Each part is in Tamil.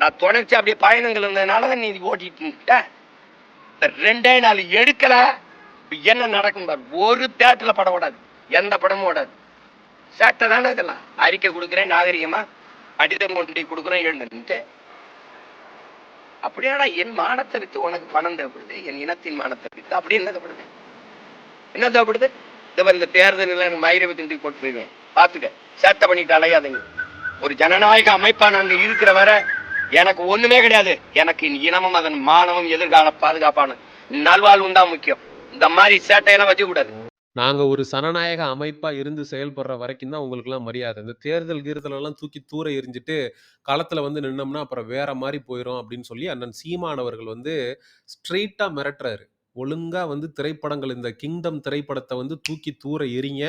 நான் தொடர்ச்சி அப்படியே பயணங்கள் இருந்ததுனால தான் நீ ஓட்டிட்டு ரெண்டே நாள் எடுக்கல. என்ன நடக்கும் பாரு? ஒரு தேட்டரில் படம் ஓடாது. எந்த படமும் ஓடாது. சேட்டை தானே இதெல்லாம். அறிக்கை கொடுக்குறேன் நாகரிகமா. அடிதம் கொண்டு கொடுக்குறேன் எழுந்துட்டு அப்படியாடா என் மானத்தை வித்து உனக்கு பணம் தேவைப்படுது என் இனத்தின் மானத்தை வித்து. அப்படி என்ன தேவைப்படுது? என்ன தேவைப்படுது? இந்த மாதிரி இந்த தேர்தலில் எனக்கு மயிரை திண்டி போட்டு போயிடுவேன். பார்த்துக்க. சேட்டை பண்ணிட்டு அலையாதுங்க. ஒரு ஜனநாயக அமைப்பா அங்கே இருக்கிற வரை எனக்கு ஒண்ணுமே கிடையாது எனக்கு இனமும் அதன் மானமும் எதிர்கால பாதுகாப்பான நல்வாழ்வும் தான் முக்கியம் இந்த மாதிரி சேட்டையெல்லாம் வச்சு கூடாது நாங்க ஒரு சனநாயக அமைப்பா இருந்து செயல்படுற வரைக்கும் தான் உங்களுக்கெல்லாம் மரியாதை. இந்த தேர்தல் கீர்தலெல்லாம் தூக்கி தூர எரிஞ்சிட்டு களத்துல வந்து நின்னோம்னா, அப்புறம் வேற மாதிரி போயிரும் அப்படின்னு சொல்லி அண்ணன் சீமானவர்கள் வந்து ஸ்ட்ரெயிட்டா மிரட்டுறாரு. ஒழுங்கா வந்து திரைப்படங்கள் இந்த கிங்டம் திரைப்படத்த வந்து தூக்கி தூர எறிங்க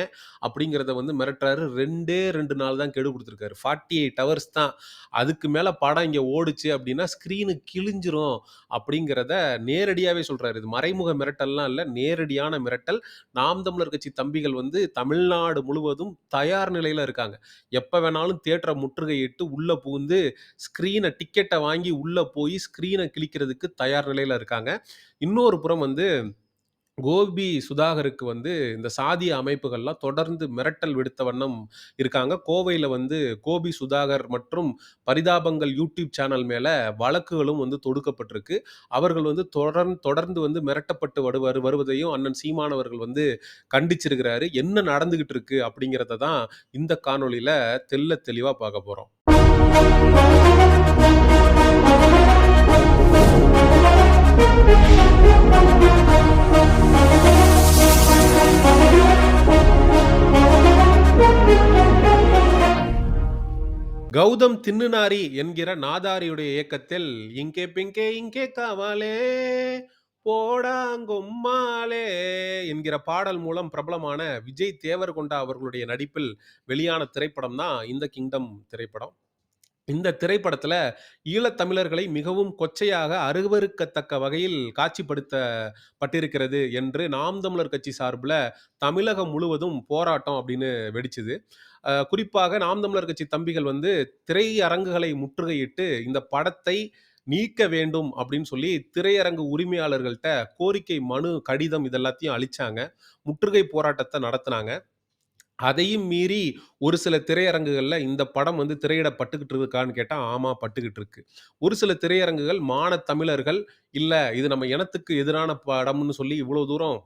அப்படிங்கிறத வந்து மிரட்டுறாரு. 2டே 2 நாள் தான் கெடு கொடுத்துருக்காரு ஃபார்ட்டி எயிட் ஹவர்ஸ் தான். அதுக்கு மேல படம் இங்க ஓடுச்சு அப்படின்னா, ஸ்க்ரீனு கிழிஞ்சிரும் அப்படிங்கிறத நேரடியாவே சொல்றாரு. இது மறைமுக மிரட்டல்லாம் இல்ல. நேரடியான மிரட்டல். நாம் தமிழர் கட்சி தம்பிகள் வந்து தமிழ்நாடு முழுவதும் தயார் நிலையில இருக்காங்க. எப்ப வேணாலும் தியேட்டரை முற்றுகையிட்டு உள்ள புகுந்து, ஸ்க்ரீனை டிக்கெட்டை வாங்கி உள்ள போய் ஸ்க்ரீனை கிழிக்கிறதுக்கு தயார் நிலையில இருக்காங்க. இன்னொரு புறம் வந்து வந்து கோபி சுதாகருக்கு வந்து இந்த சாதிய அமைப்புகள்லாம் தொடர்ந்து மிரட்டல் விடுத்த வண்ணம் இருக்காங்க. கோவையில் வந்து கோபி சுதாகர் மற்றும் பரிதாபங்கள் யூடியூப் சேனல் மேலே வழக்குகளும் வந்து தொடுக்கப்பட்டிருக்கு. அவர்கள் வந்து தொடர்ந்து தொடர்ந்து வந்து மிரட்டப்பட்டு வருவார் வருவதையும் அண்ணன் சீமானவர்கள் வந்து கண்டிச்சிருக்கிறாரு. என்ன நடந்துகிட்டு இருக்கு அப்படிங்கிறத தான் இந்த காணொலியில் தெல்ல தெளிவாக பார்க்க போகிறோம் கௌதம் தின்னுனாரி என்கிற நாதாரியுடைய இயக்கத்தில் "இங்கே பிங்கே இங்கே காவாலே போடாங்கொம்மாலே" என்கிற பாடல் மூலம் பிரபலமான விஜய் தேவர்கொண்டா அவர்களுடைய நடிப்பில் வெளியான திரைப்படம் தான் இந்த கிங்டம் திரைப்படம். இந்த திரைப்படத்துல ஈழத்தமிழர்களை மிகவும் கொச்சையாக, அருவருக்கத்தக்க வகையில் காட்சிப்படுத்தப்பட்டிருக்கிறது என்று நாம் தமிழர் கட்சி சார்பில் தமிழகம் முழுவதும் போராட்டம் அப்படின்னு வெடிச்சது. குறிப்பாக நாம் தமிழர் கட்சி தம்பிகள் வந்து திரையரங்குகளை முற்றுகையிட்டு, இந்த படத்தை நீக்க வேண்டும் அப்படின்னு சொல்லி திரையரங்கு உரிமையாளர்கள்ட்ட கோரிக்கை மனு, கடிதம் இதெல்லாத்தையும் அளிச்சாங்க. முற்றுகை போராட்டத்தை நடத்துனாங்க. அதையும் மீறி ஒரு சில திரையரங்குகளில் இந்த படம் வந்து திரையிடப்பட்டுக்கிட்டு இருக்கான்னு கேட்டால் ஆமாம் பட்டுக்கிட்டு இருக்கு. ஒரு சில திரையரங்குகள் மான தமிழர்கள், இல்லை இது நம்ம இனத்துக்கு எதிரான படம்னு சொல்லி இவ்வளோ தூரம்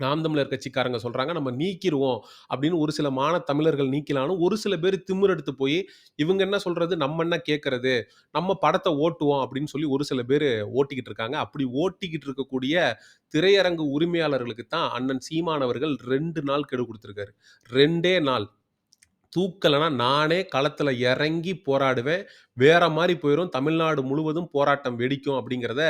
நாம் தமிழர் கட்சிக்காரங்க சொல்றாங்க. நம்ம நீக்கிடுவோம் அப்படின்னு ஒரு சில மான தமிழர்கள் நீக்கினாலும், ஒரு சில பேரு திமிரெடுத்து போய் இவங்க என்ன சொல்றது? நம்ம என்ன கேட்கறது? நம்ம படத்தை ஓட்டுவோம் அப்படின்னு சொல்லி ஒரு சில பேர் ஓட்டிக்கிட்டு இருக்காங்க. அப்படி ஓட்டிக்கிட்டு இருக்கக்கூடிய திரையரங்கு உரிமையாளர்களுக்கு தான் அண்ணன் சீமானவர்கள் அவர்கள் 2 நாள் கெடு கொடுத்துருக்காரு ரெண்டே நாள். தூக்கலனா நானே களத்தில் இறங்கி போராடுவேன். வேற மாதிரி போயிடும் தமிழ்நாடு முழுவதும் போராட்டம் வெடிக்கும் அப்படிங்கிறத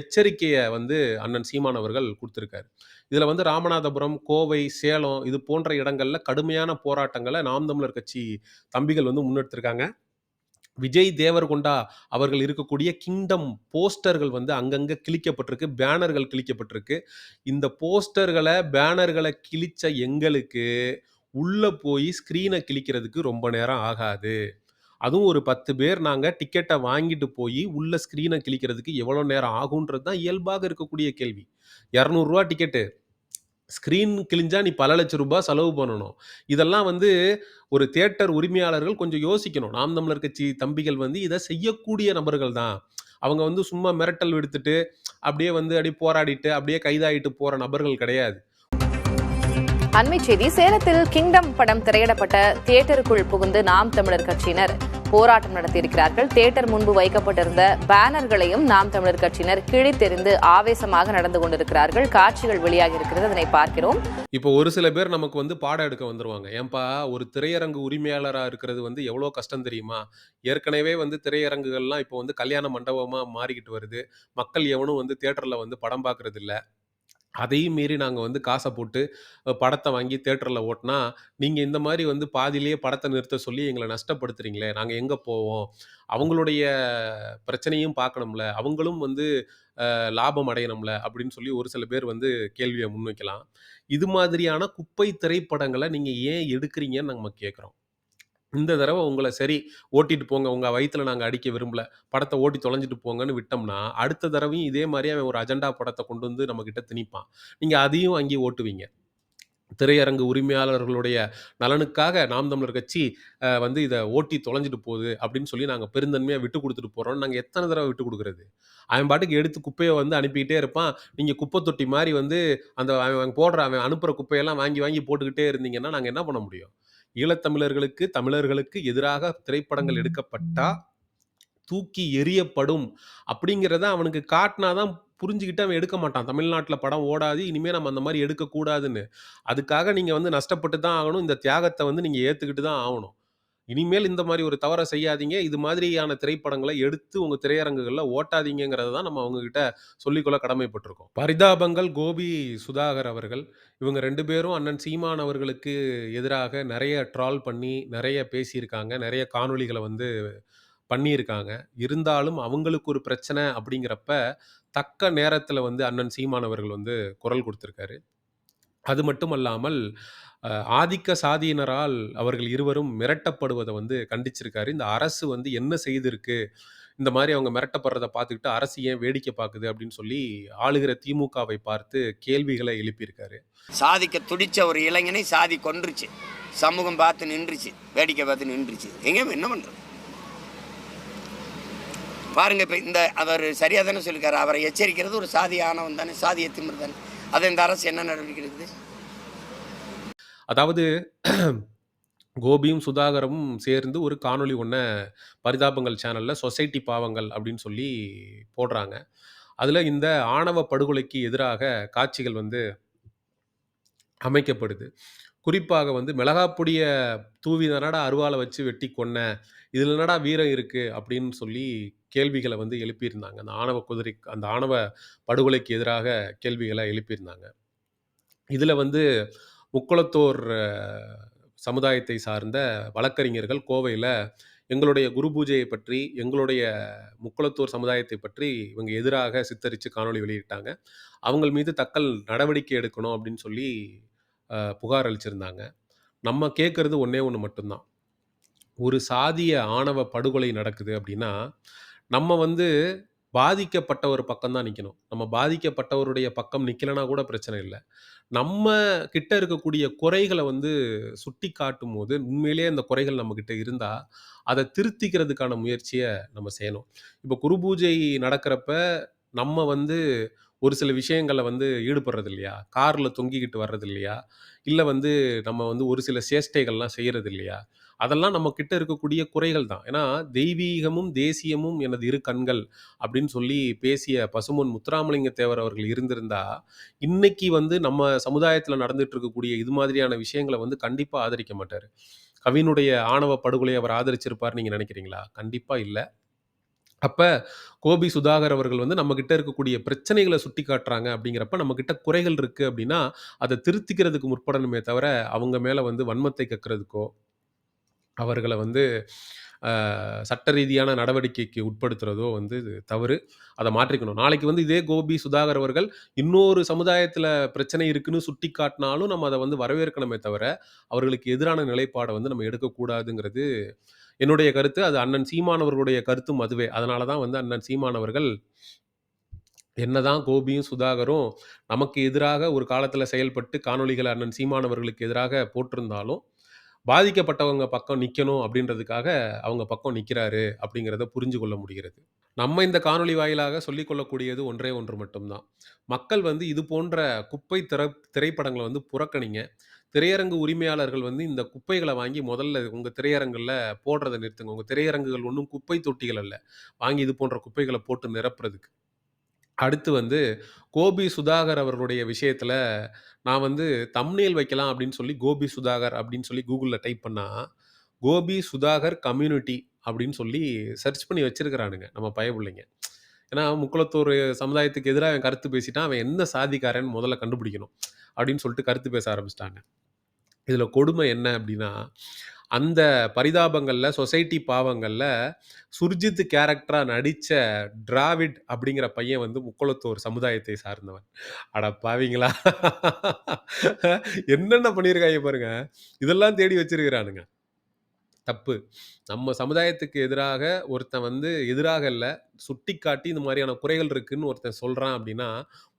எச்சரிக்கையை வந்து அண்ணன் சீமான் அவர்கள் கொடுத்துருக்காரு இதில் வந்து ராமநாதபுரம், கோவை, சேலம் இது போன்ற இடங்களில் கடுமையான போராட்டங்களை நாம் தமிழர் கட்சி தம்பிகள் வந்து முன்னெடுத்திருக்காங்க. விஜய் தேவர்கொண்டா அவர்கள் இருக்கக்கூடிய கிங்டம் போஸ்டர்கள் வந்து அங்கங்கே கிழிக்கப்பட்டிருக்கு. பேனர்கள் கிழிக்கப்பட்டிருக்கு. இந்த போஸ்டர்களை பேனர்களை கிழிச்ச எங்களுக்கு, உள்ளே போய் ஸ்க்ரீனை கிழிக்கிறதுக்கு ரொம்ப நேரம் ஆகாது. அதுவும் ஒரு 10 பேர் நாங்கள் டிக்கெட்டை வாங்கிட்டு போய் உள்ள ஸ்க்ரீனை கிழிக்கிறதுக்கு எவ்வளோ நேரம் ஆகுன்றது தான் இயல்பாக இருக்கக்கூடிய கேள்வி. இரநூறுவா டிக்கெட்டு. ஸ்க்ரீன் கிழிஞ்சா நீ பல லட்ச ரூபாய் செலவு பண்ணணும். இதெல்லாம் வந்து ஒரு தேட்டர் உரிமையாளர்கள் கொஞ்சம் யோசிக்கணும். நாம் தமிழர் கட்சி தம்பிகள் வந்து இதை செய்யக்கூடிய நபர்கள் தான். அவங்க வந்து சும்மா மிரட்டல் விடுத்துட்டு, அப்படியே வந்து அப்படியே போராடிட்டு, அப்படியே கைதாயிட்டு போகிற நபர்கள் கிடையாது. அண்மை செய்தி சேலத்தில் கிங்டம் படம் திரையிடப்பட்ட தியேட்டருக்குள் புகுந்து நாம் தமிழர் கட்சியினர் போராட்டம் நடத்தியிருக்கிறார்கள் தியேட்டர் முன்பு வைக்கப்பட்டிருந்த பேனர்களையும் நாம் தமிழர் கட்சியினர் கிழித்தெறிந்து ஆவேசமாக நடந்து கொண்டிருக்கிறார்கள் காட்சிகள் வெளியாகி இருக்கிறது அதனை பார்க்கிறோம் இப்போ ஒரு சில பேர் நமக்கு வந்து பாடம் எடுக்க வந்துருவாங்க. ஏன்பா ஒரு திரையரங்கு உரிமையாளராக இருக்கிறது வந்து எவ்வளோ கஷ்டம் தெரியுமா? ஏற்கனவே வந்து திரையரங்குகள்லாம் இப்போ வந்து கல்யாண மண்டபமாக மாறிக்கிட்டு வருது. மக்கள் எவனும் வந்து தியேட்டரில் வந்து படம் பார்க்கறதில்ல. அதையும் மீறி நாங்க வந்து காச போட்டு படத்தை படத்த வாங்கி தியேட்டர்ல ஓட்டுனா, நீங்க இந்த மாரி வந்து பாதியிலேயே படத்த நிறுத்த சொல்லி எங்கள நஷ்டப்படுத்துறீங்களே! நாங்க எங்க போவோம்? அவங்களுடைய பிரச்சனையும் பார்க்கணும்ல. அவங்களும் வந்து அ லாபம் அடையணும்ல அப்படின்னு சொல்லி ஒரு சில பேர் வந்து கேள்விய முன்வைக்கலாம். இது மாதிரியான குப்பை திரைப்படங்கள நீங்க ஏன் எடுக்கிறீங்கன்னு நம்ம கேட்கிறோம். இந்த தடவை உங்களை சரி ஓட்டிட்டு போங்க. உங்கள் வயிற்றில் நாங்கள் அடிக்க விரும்பல. படத்தை ஓட்டி தொலைஞ்சிட்டு போங்கன்னு விட்டோம்னா, அடுத்த தடவையும் இதே மாதிரி அவன் ஒரு அஜெண்டா படத்தை கொண்டு வந்து நம்மக்கிட்ட திணிப்பான். நீங்கள் அதையும் அங்கேயே ஓட்டுவீங்க. திரையரங்கு உரிமையாளர்களுடைய நலனுக்காக நாம் தமிழர் கட்சி வந்து இதை ஓட்டி தொலைஞ்சிட்டு போகுது அப்படின்னு சொல்லி நாங்கள் பெருந்தன்மையாக விட்டு கொடுத்துட்டு போகிறோம் நாங்கள் எத்தனை தடவை விட்டு கொடுக்குறது அவன் பாட்டுக்கு எடுத்து குப்பையை வந்து அனுப்பிக்கிட்டே இருப்பான். நீங்கள் குப்பை தொட்டி மாதிரி வந்து அந்த அவன் போடுற அவன் அனுப்புகிற குப்பையெல்லாம் வாங்கி வாங்கி போட்டுக்கிட்டே இருந்தீங்கன்னா, நாங்கள் என்ன பண்ண முடியும்? ஈழத்தமிழர்களுக்கு, தமிழர்களுக்கு எதிராக திரைப்படங்கள் எடுக்கப்பட்டா, தூக்கி எறியப்படும் அப்படிங்கிறத அவனுக்கு காட்டுனா தான் புரிஞ்சுகிட்டு அவன் எடுக்க மாட்டான். தமிழ்நாட்டுல படம் ஓடாது. இனிமே நம்ம அந்த மாரி எடுக்கக்கூடாதுன்னு. அதுக்காக நீங்க வந்து நஷ்டப்பட்டு தான் ஆகணும். இந்த தியாகத்த வந்து நீங்க ஏத்துக்கிட்டு தான் ஆவணும். இனிமேல் இந்த மாதிரி ஒரு தவற செய்யாதீங்க. இது மாதிரியான திரைப்படங்களை எடுத்து உங்க திரையரங்குகளில் ஓட்டாதீங்கிறத தான் நம்ம அவங்ககிட்ட சொல்லிக்கொள்ள கடமைப்பட்டிருக்கோம் பரிதாபங்கள் கோபி சுதாகர் அவர்கள். இவங்க ரெண்டு பேரும் அண்ணன் சீமான் அவர்களுக்கு எதிராக நிறைய ட்ரால் பண்ணி, நிறைய பேசியிருக்காங்க. நிறைய காணொளிகளை வந்து பண்ணியிருக்காங்க. இருந்தாலும் அவங்களுக்கு ஒரு பிரச்சனை அப்படிங்கிறப்ப, தக்க நேரத்தில் வந்து அண்ணன் சீமான் அவர்கள் வந்து குரல் கொடுத்துருக்காரு அது மட்டும் அல்லாமல் ஆதிக்க சாதியினரால் அவர்கள் இருவரும் மிரட்டப்படுவதை வந்து கண்டிச்சிருக்காரு. இந்த அரசு வந்து என்ன செய்திருக்கு? இந்த மாதிரி அவங்க மிரட்டப்படுறத பார்த்துக்கிட்டு அரசு ஏன் வேடிக்கை பார்க்குது? அப்படின்னு சொல்லி ஆளுகிற திமுகவை பார்த்து கேள்விகளை எழுப்பியிருக்காரு. சாதிக்க துடிச்ச ஒரு இளைஞனை சாதி கொன்றுச்சு. சமூகம் பார்த்து நின்றுச்சு. வேடிக்கை பார்த்து நின்றுச்சு. எங்க என்ன பண்றது? பாருங்க இப்போ இந்த அவர் சரியாக தானே சொல்லியிருக்காரு அவரை எச்சரிக்கிறது ஒரு சாதி ஆணவம் தானே, சாதிய திமிர் தானே. அது இந்த அரசு என்ன நடவடிக்கை எடுக்குது? அதாவது கோபியும், சுதாகரும் சேர்ந்து ஒரு காணொளி ஒண்ண பரிதாபங்கள் சேனலில் சொசைட்டி பாவங்கள் அப்படின்னு சொல்லி போடுறாங்க. அதில் இந்த ஆணவ படுகொலைக்கு எதிராக காட்சிகள் வந்து அமைக்கப்படுது. குறிப்பாக வந்து மிளகாப்பொடிய தூவி தானடா அருவாள வச்சு வெட்டி கொன்ன. இதில் என்னடா வீரம் இருக்குது அப்படின்னு சொல்லி கேள்விகளை வந்து எழுப்பியிருந்தாங்க. அந்த ஆணவ குதிரை அந்த ஆணவ படுகொலைக்கு எதிராக கேள்விகளை எழுப்பியிருந்தாங்க. இதில் வந்து முக்குளத்தோர் சமுதாயத்தை சார்ந்த வழக்கறிஞர்கள் கோவையில் எங்களுடைய குரு பூஜையை பற்றி, எங்களுடைய முக்குளத்தூர் சமுதாயத்தை பற்றி இவங்க எதிராக சித்தரித்து காணொளி வெளியிட்டாங்க. அவங்கள் மீது தக்கல் நடவடிக்கை எடுக்கணும் அப்படின்னு சொல்லி புகார் அளிச்சிருந்தாங்க. நம்ம கேட்குறது ஒன்றே ஒன்று மட்டும்தான் ஒரு சாதிய ஆணவ படுகொலை நடக்குது அப்படின்னா, நம்ம வந்து பாதிக்கப்பட்டவர் பக்கம் தான் நிற்கணும் நம்ம பாதிக்கப்பட்டவருடைய பக்கம் நிற்கலைன்னா கூட பிரச்சனை இல்லை நம்ம கிட்ட இருக்கக்கூடிய குறைகளை வந்து சுட்டி காட்டும் போது உண்மையிலேயே அந்த குறைகள் நம்மக்கிட்ட இருந்தால் அதை திருத்திக்கிறதுக்கான முயற்சியை நம்ம செய்யணும். இப்போ குரு பூஜை நடக்கிறப்ப, நம்ம வந்து ஒரு சில விஷயங்களை வந்து ஈடுபடுறது இல்லையா? காரில் தொங்கிக்கிட்டு வர்றது இல்லையா? இல்லை வந்து நம்ம வந்து ஒரு சில சேஷ்டைகள்லாம் செய்கிறது இல்லையா? அதெல்லாம் நம்ம கிட்ட இருக்கக்கூடிய குறைகள் தான். ஏன்னா, "தெய்வீகமும், தேசியமும் எனது இரு கண்கள்" அப்படின்னு சொல்லி பேசிய பசுமன் முத்துராமலிங்க தேவர் அவர்கள் இருந்திருந்தா, இன்னைக்கு வந்து நம்ம சமுதாயத்தில் நடந்துட்டு இருக்கக்கூடிய இது மாதிரியான விஷயங்கள வந்து கண்டிப்பாக ஆதரிக்க மாட்டார் கவினுடைய ஆணவ படுகொலை அவர் ஆதரிச்சிருப்பார் நீங்க நினைக்கிறீங்களா? கண்டிப்பா இல்லை அப்ப கோபி சுதாகர் அவர்கள் வந்து நம்ம கிட்ட இருக்கக்கூடிய சுட்டி காட்டுறாங்க அப்படிங்கிறப்ப, நம்ம கிட்ட குறைகள் இருக்கு அப்படின்னா, அதை திருத்திக்கிறதுக்கு முற்படணுமே தவிர, அவங்க மேல வந்து வன்மத்தை கக்கிறதுக்கோ அவர்களை வந்து சட்ட ரீதியான நடவடிக்கைக்கு உட்படுத்துறதோ வந்து தவறு. அதை மாற்றிக்கணும். நாளைக்கு வந்து இதே கோபி சுதாகர் அவர்கள் இன்னொரு சமுதாயத்தில் பிரச்சனை இருக்குன்னு சுட்டிக்காட்டினாலும், நம்ம அதை வந்து வரவேற்கணுமே தவிர, அவர்களுக்கு எதிரான நிலைப்பாடை வந்து நம்ம எடுக்கக்கூடாதுங்கிறது என்னுடைய கருத்து. அது அண்ணன் சீமானவர்களுடைய கருத்தும் அதுவே. அதனால தான் வந்து அண்ணன் சீமானவர்கள் என்னதான் கோபியும், சுதாகரும் நமக்கு எதிராக ஒரு காலத்தில் செயல்பட்டு காணொலிகள் அண்ணன் சீமானவர்களுக்கு எதிராக போட்டிருந்தாலும், பாதிக்கப்பட்டவங்க பக்கம் நிற்கணும் அப்படின்றதுக்காக அவங்க பக்கம் நிற்கிறாரு அப்படிங்கிறத புரிஞ்சு கொள்ள முடிகிறது. நம்ம இந்த காணொளி வாயிலாக சொல்லிக்கொள்ளக்கூடியது ஒன்றே ஒன்று மட்டும்தான் மக்கள் வந்து இது போன்ற குப்பை திர திரைப்படங்களை வந்து புறக்கணிங்க. திரையரங்கு உரிமையாளர்கள் வந்து இந்த குப்பைகளை வாங்கி முதல்ல உங்கள் திரையரங்கில் போடுறதை நிறுத்துங்க. உங்கள் திரையரங்குகள் ஒன்றும் குப்பை தொட்டிகள் அல்ல. வாங்கி இது போன்ற குப்பைகளை போட்டு நிரப்புறதுக்கு. அடுத்து வந்து கோபி சுதாகர் அவர்களுடைய விஷயத்துல, நான் வந்து தம்ப்நெயில் வைக்கலாம் அப்படின்னு சொல்லி கோபி சுதாகர் அப்படின்னு சொல்லி கூகுளில் டைப் பண்ணா, கோபி சுதாகர் கம்யூனிட்டி அப்படின்னு சொல்லி சர்ச் பண்ணி வச்சிருக்கிறானுங்க, நம்ம பயபுள்ளைங்க. ஏன்னா, "முக்குளத்தூர் சமுதாயத்துக்கு எதிரா அவன் கருத்து பேசிட்டான். அவன் என்ன சாதிக்காரன்னு முதல்ல கண்டுபிடிக்கணும். அப்படின்னு சொல்லிட்டு கருத்து பேச ஆரம்பிச்சுட்டாங்க. இதுல கொடுமை என்ன அப்படின்னா, அந்த பரிதாபங்களில் சொசைட்டி பாவங்களில் சுர்ஜித் கேரக்டராக நடித்த டிராவிட் அப்படிங்கிற பையன் வந்து முக்குளத்தூர் சமுதாயத்தை சார்ந்தவன். அட பாவிங்களா! என்னென்ன பண்ணியிருக்காய் பாருங்க. இதெல்லாம் தேடி வச்சிருக்கிறானுங்க. தப்பு நம்ம சமுதாயத்துக்கு எதிராக ஒருத்தன் வந்து எதிராக இல்ல சுட்டிக்காட்டி இந்த மாதிரியான குறைகள் இருக்குன்னு ஒருத்தன் சொல்கிறான் அப்படின்னா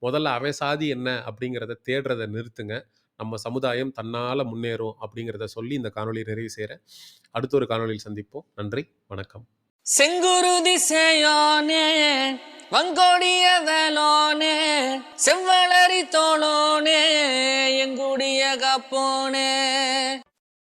முதல்ல அவன் சாதி என்ன அப்படிங்கிறத தேடுறதை நிறுத்துங்க நம்ம சமுதாயம் தன்னால முன்னேறும் அப்படிங்கிறத சொல்லி இந்த காணொலியை நிறைவு செய்கிறேன் அடுத்த ஒரு காணொலியில் சந்திப்போம். நன்றி வணக்கம். செங்குரு திசையோனே வங்கோடிய வேலோனே செவ்வளரி தோளோனே எங்குடிய கப்போனே.